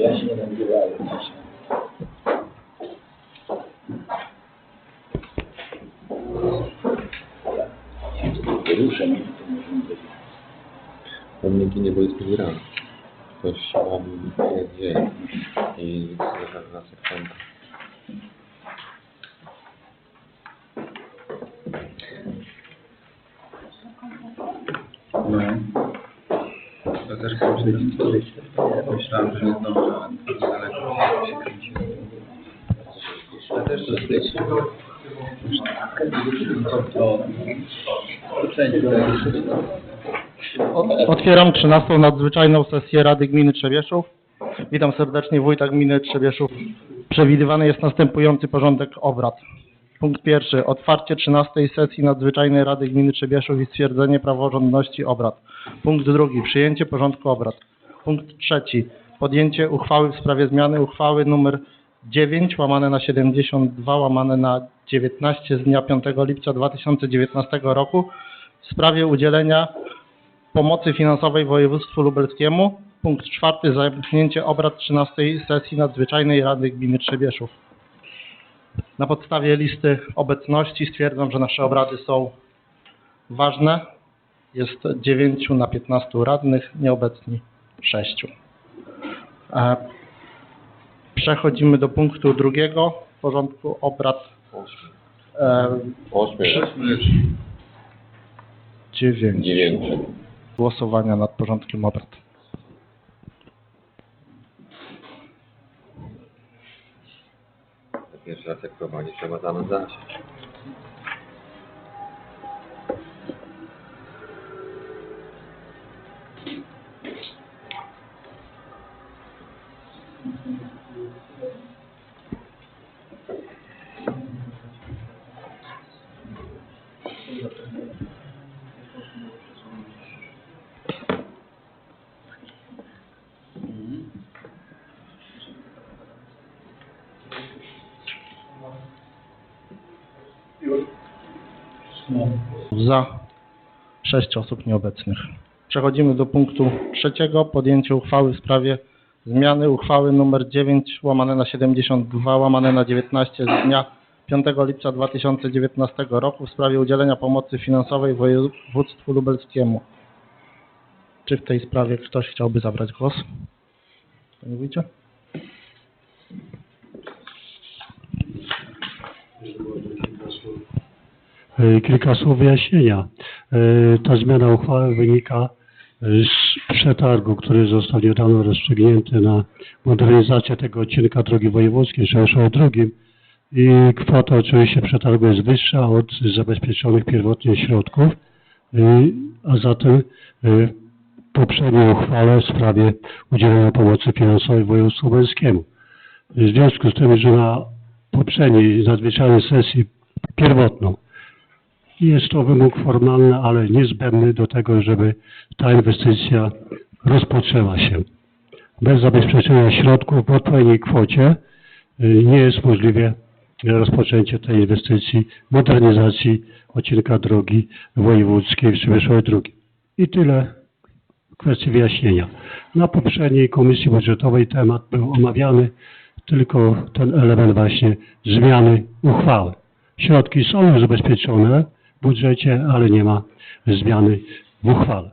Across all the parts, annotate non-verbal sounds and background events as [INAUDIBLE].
Ja się nie nagrywałem. Ja to tylko ruszę mnie, to możemy być. On mnie ginie, bo jest Myślałem, że nie zdążę, ale daleko się kręci. Ja też Otwieram 13. nadzwyczajną sesję Rady Gminy Trzebieszów. Witam serdecznie wójta gminy Trzebieszów. Przewidywany jest następujący porządek obrad. Punkt pierwszy. Otwarcie 13. sesji nadzwyczajnej Rady Gminy Trzebieszów i stwierdzenie praworządności obrad. Punkt drugi. Przyjęcie porządku obrad. Punkt trzeci. Podjęcie uchwały w sprawie zmiany uchwały nr 9 łamane na 72 łamane na 19 z dnia 5 lipca 2019 roku w sprawie udzielenia pomocy finansowej województwu lubelskiemu. Punkt czwarty. Zamknięcie obrad 13 sesji nadzwyczajnej Rady Gminy Trzebieszów. Na podstawie listy obecności stwierdzam, że nasze obrady są ważne. Jest 9 na 15 radnych, nieobecni 6. E, Przechodzimy do punktu drugiego porządku obrad. E, Ośmiu. 9. Dziewięciu. Głosowania nad porządkiem obrad. Pierwszy raz jak Za. 6 osób nieobecnych. Przechodzimy do punktu trzeciego. Podjęcie uchwały w sprawie zmiany uchwały nr 9 łamane na 72 łamane na 19 z dnia 5 lipca 2019 roku w sprawie udzielenia pomocy finansowej województwu lubelskiemu. Czy w tej sprawie ktoś chciałby zabrać głos? Panie wójcie? Kilka słów wyjaśnienia. E, Ta zmiana uchwały wynika e, z przetargu, który został niedawno rozstrzygnięty na modernizację tego odcinka drogi wojewódzkiej, szerszą drugim. I kwota oczywiście przetargu jest wyższa od zabezpieczonych pierwotnie środków, E, a zatem e, w poprzedniej uchwale w sprawie udzielenia pomocy finansowej województwu lubelskiemu. W związku z tym, że na poprzedniej nadzwyczajnej sesji pierwotną jest to wymóg formalny, ale niezbędny do tego, żeby ta inwestycja rozpoczęła się. Bez zabezpieczenia środków w odpowiedniej kwocie y, nie jest możliwe rozpoczęcie tej inwestycji, modernizacji odcinka drogi wojewódzkiej w Przybyszłowie drugi. I tyle w kwestii wyjaśnienia. Na poprzedniej komisji budżetowej temat był omawiany, tylko ten element właśnie zmiany uchwały. Środki są już zabezpieczone budżecie, ale nie ma zmiany w uchwale.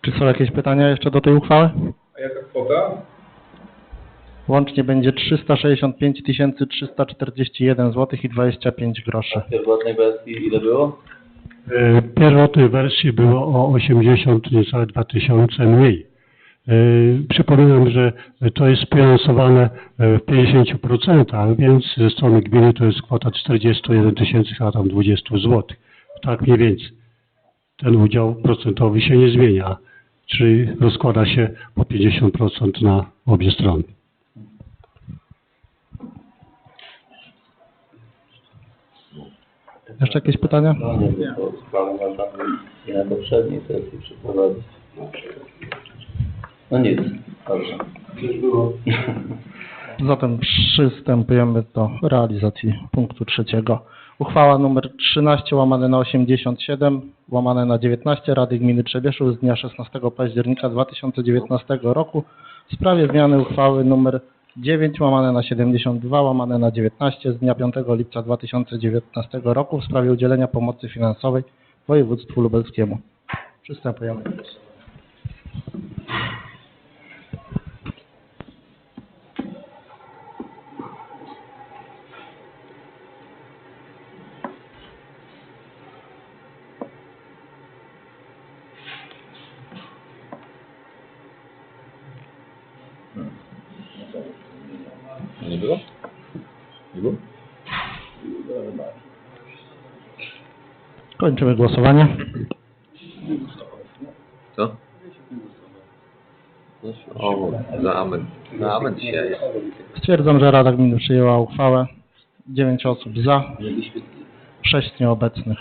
Czy są jakieś pytania jeszcze do tej uchwały? A jaka kwota? Łącznie będzie 365 341 zł i 25 groszy. W pierwotnej wersji ile było? W pierwotnej wersji było o 80 niecałe 2000 mniej. E, Przypominam, że to jest finansowane e, w 50%, więc ze strony gminy to jest kwota 41 tysięcy, a tam 20 zł. Tak mniej więcej. Ten udział procentowy się nie zmienia, czyli rozkłada się po 50% na obie strony. Jeszcze jakieś pytania? No nie i na poprzedniej sesji przeprowadzić. No nic, dobrze. [LAUGHS] Zatem przystępujemy do realizacji punktu trzeciego. Uchwała nr 13 łamane na 87 łamane na 19 Rady Gminy Trzebieszów z dnia 16 października 2019 roku w sprawie zmiany uchwały nr 9 łamane na 72 łamane na 19 z dnia 5 lipca 2019 roku w sprawie udzielenia pomocy finansowej województwu lubelskiemu. Przystępujemy. Nie było? Nie było? Kończymy głosowanie. Co? O, za amen. Za amen dzisiaj. Stwierdzam, że Rada Gminy przyjęła uchwałę. 9 osób za, 6 nieobecnych.